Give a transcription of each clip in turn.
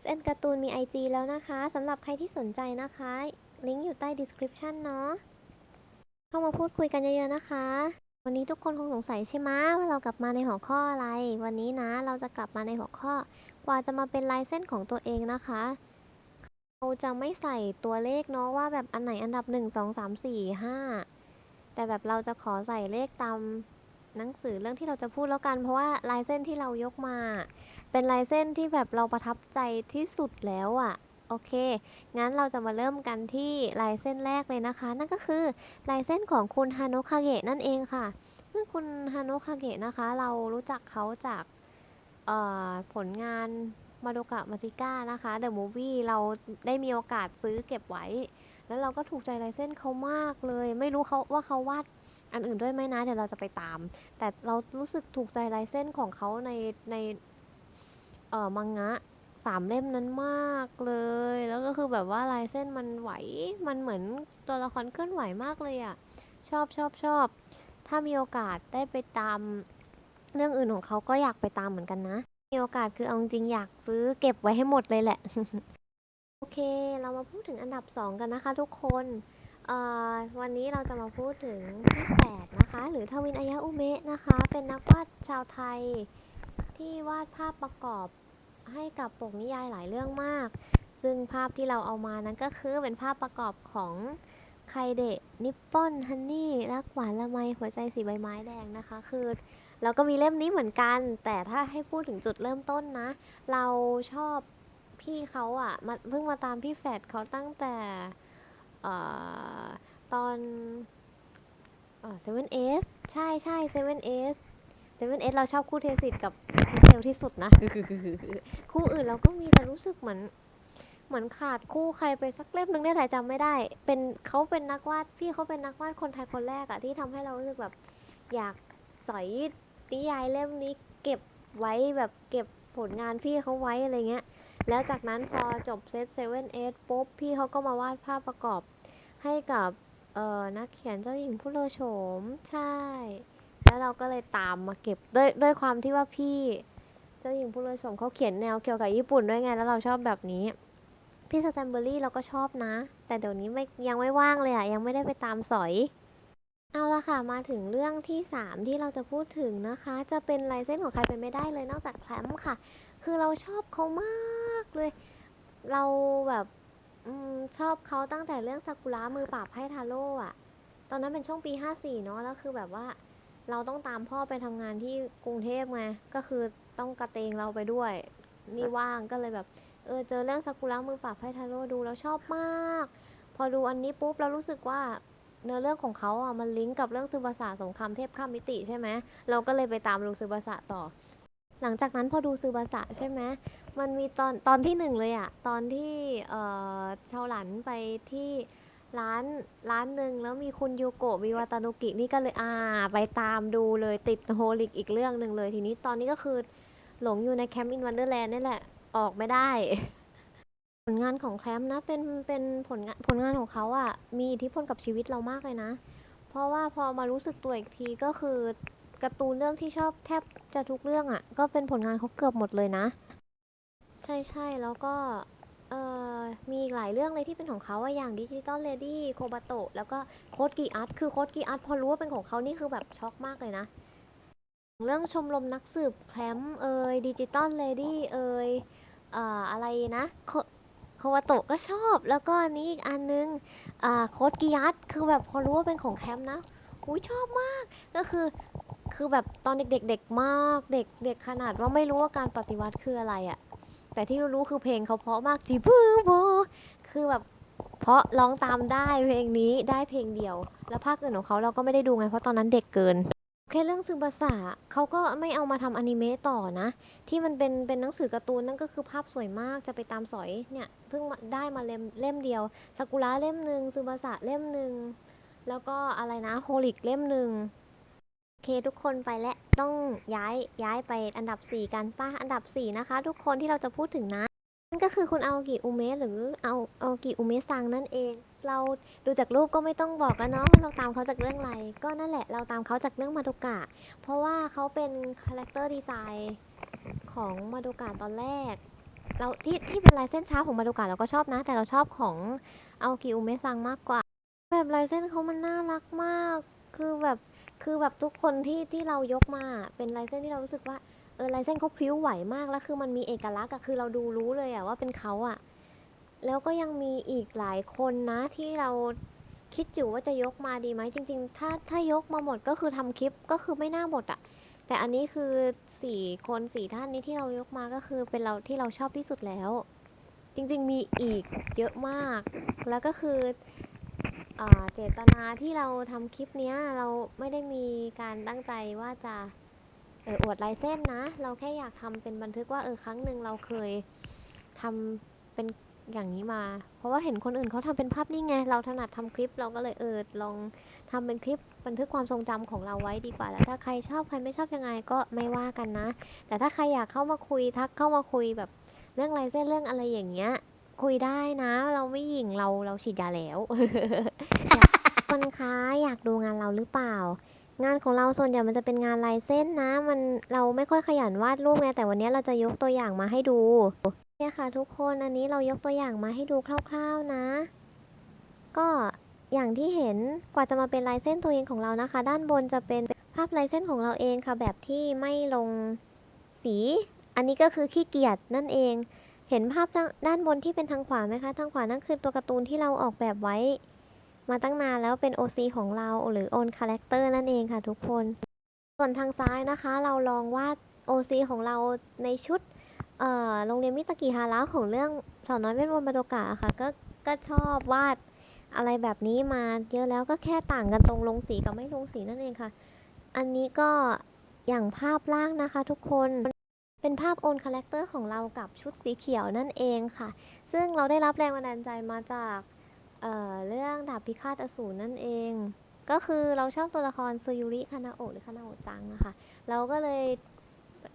SN การ์ตูนมี IG แล้วนะคะสำหรับใครที่สนใจนะคะ ลิงก์อยู่ใต้ description เนาะเข้ามาพูดคุยกันเยอะๆนะคะ วันนี้ทุกคนคงสงสัยใช่ไหมว่าเรากลับมาในหัวข้ออะไร วันนี้นะเราจะกลับมาในหัวข้อ กว่าจะมาเป็นลายเส้นของตัวเองนะคะเราจะไม่ใส่ตัวเลขเนาะว่าแบบอันไหนอันดับ 1 2 3 4 5 แต่แบบเราจะขอใส่เลขตาม หนังสือเรื่องที่เราจะพูดแล้วกัน เพราะว่าลายเส้นที่เรายกมา เป็นลายเส้นที่แบบเราประทับใจที่สุดแล้วอะ่ะโอเค งั้นเราจะมาเริ่มกันที่ลายเส้นแรกเลยนะคะ นั่นก็คือลายเส้นของคุณฮานุคาเกะนั่นเองค่ะ ซึ่งคุณฮานุคาเกะนะคะ เรารู้จักเขาจากผลงานมาโดกะมาจิก้านะคะ The Movie เราได้มีโอกาสซื้อเก็บไว้ แล้วเราก็ถูกใจลายเส้นเขามากเลย ไม่รู้เขาว่าเขาวาด อันอื่นด้วยไหมนะ เดี๋ยวเราจะไปตาม แต่เรารู้สึกถูกใจลายเส้นของเขาในในเอ่อมังงะสามเล่มนั้นมากเลย แล้วก็คือแบบว่าลายเส้นมันไหว มันเหมือนตัวละครเคลื่อนไหวมากเลยอะ่ะ ชอบชอบชอบ ถ้ามีโอกาสได้ไปตามเรื่องอื่นของเขาก็อยากไปตามเหมือนกันนะ มีโอกาสคือเอาจริงอยากซื้อเก็บไว้ให้หมดเลยแหละ โอเค เรามาพูดถึงอันดับ 2 กันนะคะทุกคน วันนี้เราจะมาพูดถึงพี่ หรือทวินอายะอุเมะนะคะ เป็นนักวาดชาวไทย ที่วาดภาพประกอบให้กับปกนิยายหลายเรื่องมาก ซึ่งภาพที่เราเอามานั้นก็คือเป็นภาพประกอบของไคเดะนิปปอนฮันนี่รักหวานละไมหัวใจสีใบไม้แดงนะคะ คือเราก็มีเล่มนี้เหมือนกัน แต่ถ้าให้พูดถึงจุดเริ่มต้นนะ เราชอบพี่เขาอะ่ะมาเพิ่งมาตามพี่แฟดเขาตั้งแต่ออตอน เซเว่นเอสใช่ใช่เซเว่นเอสเซเว่นเอสเราชอบคู่เทสิตกับเซลที่สุดนะ คู่อื่นเราก็มีแต่รู้สึกเหมือน เหมือนขาดคู่ใครไปสักเล่มหนึ่งได้แต่จำไม่ได้ เป็นเขาเป็นนักวาดพี่เขาเป็นนักวาดคนไทยคนแรกอะที่ทำให้เรารู้สึกแบบอยากสอยนิยายเล่มนี้เก็บไว้แบบเก็บผลงานพี่เขาไว้อะไรเงี้ย แล้วจากนั้นพอจบเซตเซเว่นเอปุ๊บพี่เขาก็มาวาดภาพประกอบให้กับ เอ่อนักเขียนเจ้าหญิงผู้เลอโฉม ใช่ แล้วเราก็เลยตามมาเก็บด้วยด้วยความที่ว่าพี่ เจ้าหญิงผู้เลอโฉมเขาเขียนแนวเกี่ยวกับญี่ปุ่นด้วยไง แล้วเราชอบแบบนี้ พี่สแตมเบอรี่เราก็ชอบนะ แต่เดี๋ยวนี้ไม่ยังไม่ว่างเลยอะยังไม่ได้ไปตามสอย เอาละค่ะ มาถึงเรื่องที่ 3 ที่เราจะพูดถึงนะคะ จะเป็นลายเส้นของใครเป็นไม่ได้เลยนอกจากแคลมค่ะ คือเราชอบเขามากเลย เราแบบ อมชอบเขาตั้งแต่เรื่องซากุระมือปราบไพ่ทาโร่อะตอนนั้นเป็นช่วงปี 54 เนาะแล้วคือแบบว่า เราต้องตามพ่อไปทำงานที่กรุงเทพไงก็คือต้องกระเตงเราไปด้วย นี่ว่างก็เลยแบบ เออเจอเรื่องซากุระมือปราบไพ่ทาโร่ดูแล้วชอบมาก พอดูอันนี้ปุ๊บเรารู้สึกว่าเนื้อเรื่องของเขาอะมันลิงก์กับเรื่องซึบาสะสงครามเทพข้ามมิติใช่ไหมเราก็เลยไปตามดูซึบาสะต่อ หลังจากนั้นพอดูซึบาสะใช่ไหมมันมีตอนตอนที่หนึ่งเลยอะตอนที่เอ่อชาวหลันไปที่ร้านร้านหนึ่งแล้วมีคุณยูโกะมีวาตานุกินี่ก็เลยอ่าไปตามดูเลยติดโฮลิกอีกเรื่องหนึ่งเลย ทีนี้ตอนนี้ก็คือหลงอยู่ในแคมป์อินวันเดอร์แลนด์นี่แหละ ออกไม่ได้ ผลงานของแคมป์นะเป็นเป็นผลงานผลงานของเขาอะมีอิทธิพลกับชีวิตเรามากเลยนะ เพราะว่าพอมารู้สึกตัวอีกทีก็คือ การ์ตูนเรื่องที่ชอบแทบจะทุกเรื่องอะก็เป็นผลงานเขาเกือบหมดเลยนะ ใช่ใช่แล้วก็เอ่อมีหลายเรื่องเลยที่เป็นของเขาอะอย่างดิจิตอลเลดี้โคบาโตะแล้วก็โคดกีอาร์ตคือโคดกีอาร์ตพอรู้ว่าเป็นของเขานี่คือแบบช็อกมากเลยนะ เรื่องชมรมนักสืบแคมป์เอยดิจิตอลเลดี้เอยเอ่ออะไรนะโคโควาโตะก็ชอบ แล้วก็อันนี้อีกอันนึงอ่าโคดกีอาร์ตคือแบบพอรู้ว่าเป็นของแคมป์นะอุ้ยชอบมาก ก็คือคือแบบตอนเด็กๆเด็กมากเด็กเด็กขนาดว่าไม่รู้ว่าการปฏิวัติคืออะไรอะแต่ที่รู้ๆคือเพลงเขาเพราะมากจีบูโบคือแบบเพราะร้องตามได้เพลงนี้ได้เพลงเดียว แล้วภาคอื่นของเขาเราก็ไม่ได้ดูไงเพราะตอนนั้นเด็กเกินแค่เรื่องซึบาสะเขาก็ไม่เอามาทำอนิเมะต่อนะ ที่มันเป็นเป็นหนังสือการ์ตูนนั่นก็คือภาพสวยมากจะไปตามสอยเนี่ยเพิ่งได้มาเล่มเล่มเดียวซากุระเล่มหนึ่งซึบาสะเล่มหนึ่งแล้วก็อะไรนะโฮลิกเล่มหนึ่ง เคทุกคนไปและต้องย้ายย้ายไปอันดับ 4 กันป้าอันดับ 4 นะคะ ทุกคนที่เราจะพูดถึงนะนั่นก็คือคุณอากิอุเมะหรือเอาอากิอุเมะซังนั่นเอง เราดูจากรูปก็ไม่ต้องบอกแล้วเนาะว่าเราตามเขาจากเรื่องอะไร ก็นั่นแหละเราตามเขาจากเรื่องมาดุกะ เพราะว่าเขาเป็นคาแรคเตอร์ดีไซน์ของมาดุกะตอนแรกเราที่ที่เป็นลายเส้นช้าของมาดูกะเราก็ชอบนะ แต่เราชอบของเอากิอุเมะซังมากกว่า แบบลายเส้นเขามันน่ารักมาก คือแบบ คือแบบทุกคนที่ที่เรายกมาเป็นลายเส้นที่เรารู้สึกว่าเออลายเส้นเขาพริ้วไหวมากแล้วคือมันมีเอกลักษณ์อะคือเราดูรู้เลยอะว่าเป็นเขาอะแล้วก็ยังมีอีกหลายคนนะที่เราคิดอยู่ว่าจะยกมาดีไหมจริง ๆ ถ้าถ้ายกมาหมดก็คือทำคลิปก็คือไม่น่าหมดอะแต่อันนี้คือสี่คนสี่ท่านนี้ที่เรายกมาก็คือเป็นเราที่เราชอบที่สุดแล้ว จริง ๆ มีอีกเยอะมาก แล้วก็คือ อ่าเจตนาที่เราทำคลิปเนี้ยเราไม่ได้มีการตั้งใจว่าจะเอออวดลายเส้นนะ เราแค่อยากทำเป็นบันทึกว่าเออครั้งหนึ่งเราเคยทำเป็นอย่างนี้มา เพราะว่าเห็นคนอื่นเขาทำเป็นภาพนิ่งไง เราถนัดทำคลิปเราก็เลยเออลองทำเป็นคลิปบันทึกความทรงจำของเราไว้ดีกว่า แล้วถ้าใครชอบใครไม่ชอบยังไงก็ไม่ว่ากันนะ แต่ถ้าใครอยากเข้ามาคุยทักเข้ามาคุยแบบเรื่องลายเส้นเรื่องอะไรอย่างเงี้ย คุยได้นะ เราไม่หยิ่งเราเราฉีดยาแล้ว คนคะอยากดูงานเราหรือเปล่า งานของเราส่วนใหญ่มันจะเป็นงานลายเส้นนะ มันเราไม่ค่อยขยันวาดรูปไงแต่วันนี้เราจะยกตัวอย่างมาให้ดูเนี่ยค่ะ ทุกคนอันนี้เรายกตัวอย่างมาให้ดูคร่าวๆนะ ก็อย่างที่เห็นกว่าจะมาเป็นลายเส้นตัวเองของเรานะคะ ด้านบนจะเป็นภาพลายเส้นของเราเองค่ะแบบที่ไม่ลงสี อันนี้ก็คือขี้เกียจนั่นเอง เห็นภาพด้านบนที่เป็นทางขวาไหมคะ ทางขวานั่นคือตัวการ์ตูนที่เราออกแบบไว้ มาตั้งนานแล้วเป็น OC ของเราหรือ Own Character นั่นเองค่ะทุกคน ส่วนทางซ้ายนะคะ เราลองวาด OC ของเราในชุดโรงเรียนมิตากิฮาระของเรื่องสาวน้อยเวทมนต์บาโดกะค่ะก็ก็ชอบวาดอะไรแบบนี้มาเยอะแล้วก็แค่ต่างกันตรงลงสีกับไม่ลงสีนั่นเองค่ะ อันนี้ก็อย่างภาพล่างนะคะทุกคน เป็นภาพโอนคาแรคเตอร์ของเรากับชุดสีเขียวนั่นเองค่ะ ซึ่งเราได้รับแรงบันดาลใจมาจากเเรื่องดาบพิฆาตอสูรนั่นเอง ก็คือเราชอบตัวละครซูยุริคานาโอหรือคานาโอจังอะค่ะเราก็เลย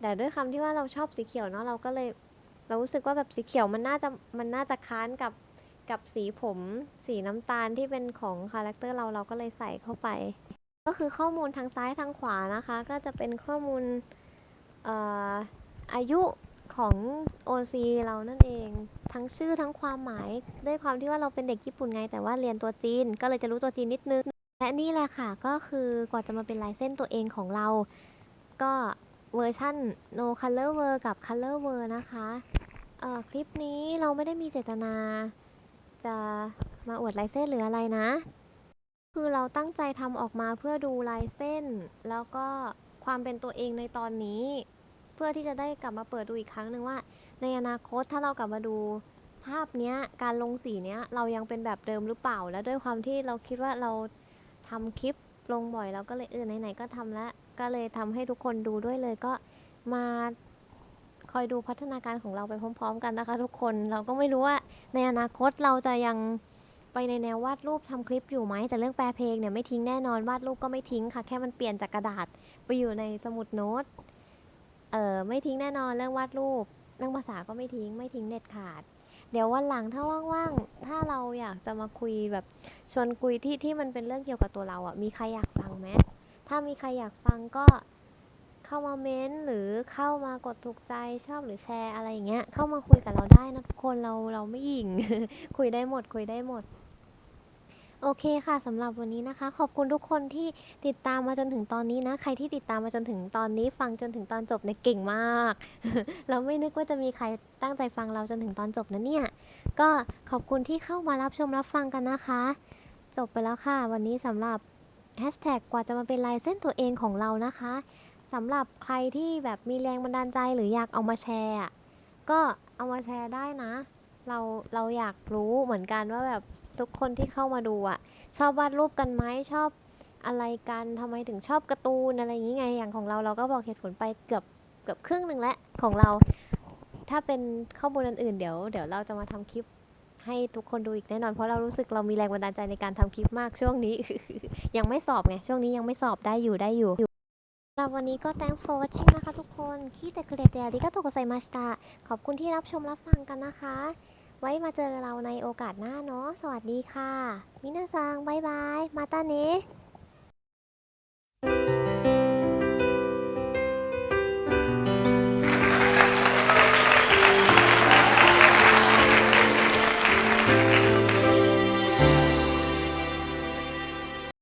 แต่ด้วยคำที่ว่าเราชอบสีเขียวเนาะเราก็เลยเรารู้สึกว่าแบบสีเขียวมันน่าจะมันน่าจะค้านกับกับสีผมสีน้ำตาลที่เป็นของคาแรคเตอร์เราเราก็เลยใส่เข้าไป ก็คือข้อมูลทางซ้ายทางขวานะคะ ก็จะเป็นข้อมูลเอายุของ OC เรานั่นเอง ทั้งชื่อทั้งความหมายด้วยความที่ว่าเราเป็นเด็กญี่ปุ่นไง แต่ว่าเรียนตัวจีน ก็เลยจะรู้ตัวจีนนิดนึง และนี่แหละค่ะ ก็คือกว่าจะมาเป็นลายเส้นตัวเองของเรา ก็เวอร์ชั่น no color w o r กับ color w o r นะคะเอ่อคลิปนี้เราไม่ได้มีเจตนา จะมาอวดลายเส้นหรืออะไรนะ คือเราตั้งใจทำออกมาเพื่อดูลายเส้น แล้วก็ความเป็นตัวเองในตอนนี้ พื่อที่จะได้กลับมาเปิดดูอีกครั้งหนึ่งว่า ในอนาคตถ้าเรากลับมาดูภาพเนี้ยการลงสีเนี้ยเรายังเป็นแบบเดิมหรือเปล่า แล้วด้วยความที่เราคิดว่าเราทำคลิปลงบ่อยเราก็เลยเออไหนๆก็ทำแล้วก็เลยทำให้ทุกคนดูด้วยเลยก็มาคอยดูพัฒนาการของเราไปพร้อม ๆ กันนะคะ ทุกคนเราก็ไม่รู้ว่า ในอนาคตเราจะยังไปในแนววาดรูปทำคลิปอยู่ไหมแต่เรื่องแปลเพลงเนี่ยไม่ทิ้งแน่นอนวาดรูปก็ไม่ทิ้งค่ะ แค่มันเปลี่ยนจากกระดาษไปอยู่ในสมุดโน้ต เออไม่ทิ้งแน่นอนเรื่องวาดรูปเรื่องภาษาก็ไม่ทิ้งไม่ทิ้งเด็ดขาด เดี๋ยววันหลังถ้าว่างๆถ้าเราอยากจะมาคุยแบบชวนคุยที่ที่มันเป็นเรื่องเกี่ยวกับตัวเราอะ่ะมีใครอยากฟังไหมถ้ามีใครอยากฟังก็เข้ามาเม้นต์หรือเข้ามากดถูกใจชอบหรือแชร์อะไรอย่างเงี้ยเข้ามาคุยกับเราได้นะทุกคนเราเราไม่หยิ่งคุยได้หมดคุยได้หมด โอเคค่ะสำหรับวันนี้นะคะ ขอบคุณทุกคนที่ติดตามมาจนถึงตอนนี้นะ ใครที่ติดตามมาจนถึงตอนนี้ ฟังจนถึงตอนจบเนี่ยเก่งมาก เราไม่นึกว่าจะมีใครตั้งใจฟังเราจนถึงตอนจบนะเนี่ย ก็ขอบคุณที่เข้ามารับชมรับฟังกันนะคะ จบไปแล้วค่ะ วันนี้สำหรับแฮชแท็กกว่าจะมาเป็นลายเส้นตัวเองของเรานะคะสำหรับใครที่แบบมีแรงบันดาลใจหรืออยากเอามาแชร์ก็เอามาแชร์ได้นะ เราเราอยากรู้เหมือนกันว่าแบบ ทุกคนที่เข้ามาดูอะชอบวาดรูปกันไหมชอบอะไรกันทำไมถึงชอบการ์ตูนอะไรอย่างนี้ไงอย่างของเราเราก็บอกเหตุผลไปเกือบเกือบครึ่งหนึ่งแล้วของเรา ถ้าเป็นข้อมูลอื่นๆเดี๋ยวเดี๋ยวเราจะมาทำคลิปให้ทุกคนดูอีกแน่นอนเพราะเรารู้สึกเรามีแรงบันดาลใจในการทำคลิปมากช่วงนี้ ยังไม่สอบไงช่วงนี้ยังไม่สอบได้อยู่ได้อยู่สำหรับวันนี้ก็ thanks for watching นะคะทุกคนคิดแต่คือเดเดียดิก็ตกใจมาสตาขอบคุณที่รับชมรับฟังกันนะคะ ไว้มาเจอเราในโอกาสหน้าเนาะ สวัสดีค่ะ มินาซังบายบาย มาตาเนะ